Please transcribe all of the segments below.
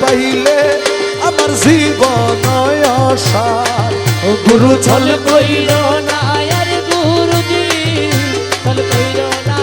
পাইলে আমার জীবন অসার গুরু ছল কইর না আর গুরুজি, চল কইর না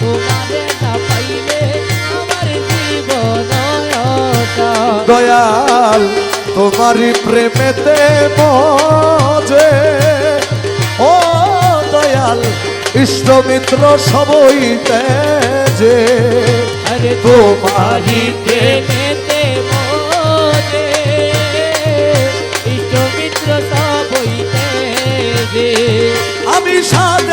তোমারে না পাইলে আমার জীবন অসার। দয়াল, তোমারই প্রেমেতে মজে। ও দয়াল, ইষ্ট মিত্র সবই যে আরে তোমারই প্রেমেতে মোরে। ইষ্ট মিত্র সবইতে আমি সাদে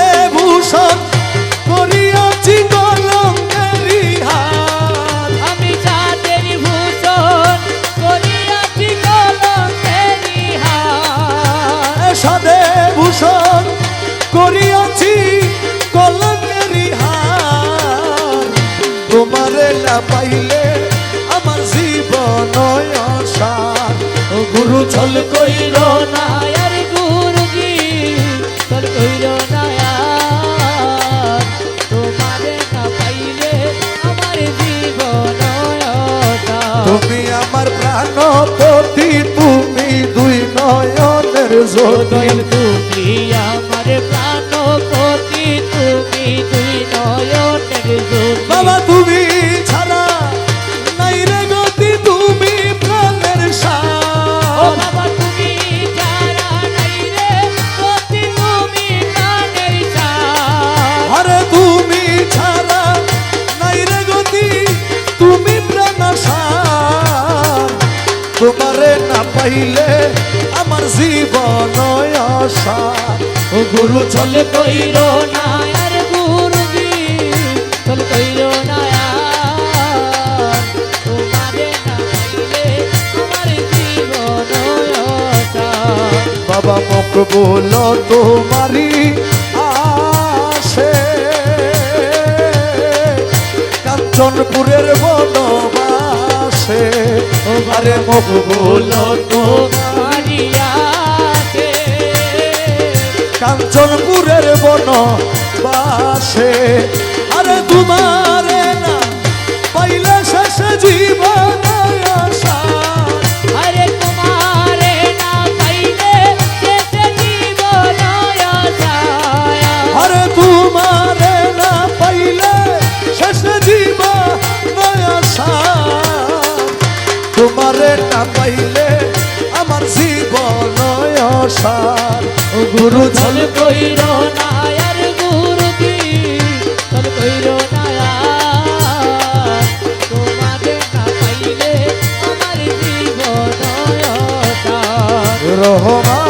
তোমারে না পাইলে আমার জীবন অসার। ও গুরু চল কইর না আর গুরুজি চল কইর না তোমারে না পাইলে আমার জীবন। তুমি আমার প্রাণপতি তুমি দুই নয়নের জ্যোতি। তুমি আমার প্রাণপতি। তুমি দুই নয়নের জ্যোতি বাবা তুমি ছাড়া নাই রে গতি তুমি প্রাণের সার বাবা তুমি ছাড়া নাই রে গতি তুমি প্রাণের সার আরে তুমি ছাড়া নাই রে গতি তুমি প্রাণাসার তোমারে না পাইলে আমার জীবন আশার ও গুরু চল কইর না বাবা মুখ বলো তোমারি আসে কাঞ্চনপুরের বনবাসে ও আরে মুখ বলো তোমারি মারিয়াতে কাঞ্চনপুরের বন বাসে আরে তোমারে গুরু চল কইর না আর গুরুজি চল কইর না তোমারে না পাইলে আমার জীবন রহমান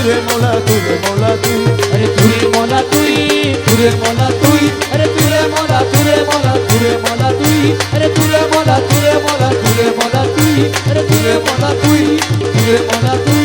তুই মোলা তুই আরে তুই মোলা তুই তুই মোলা তুই তুই আরে তুরে মোলা তুই তুরে মোলা তুই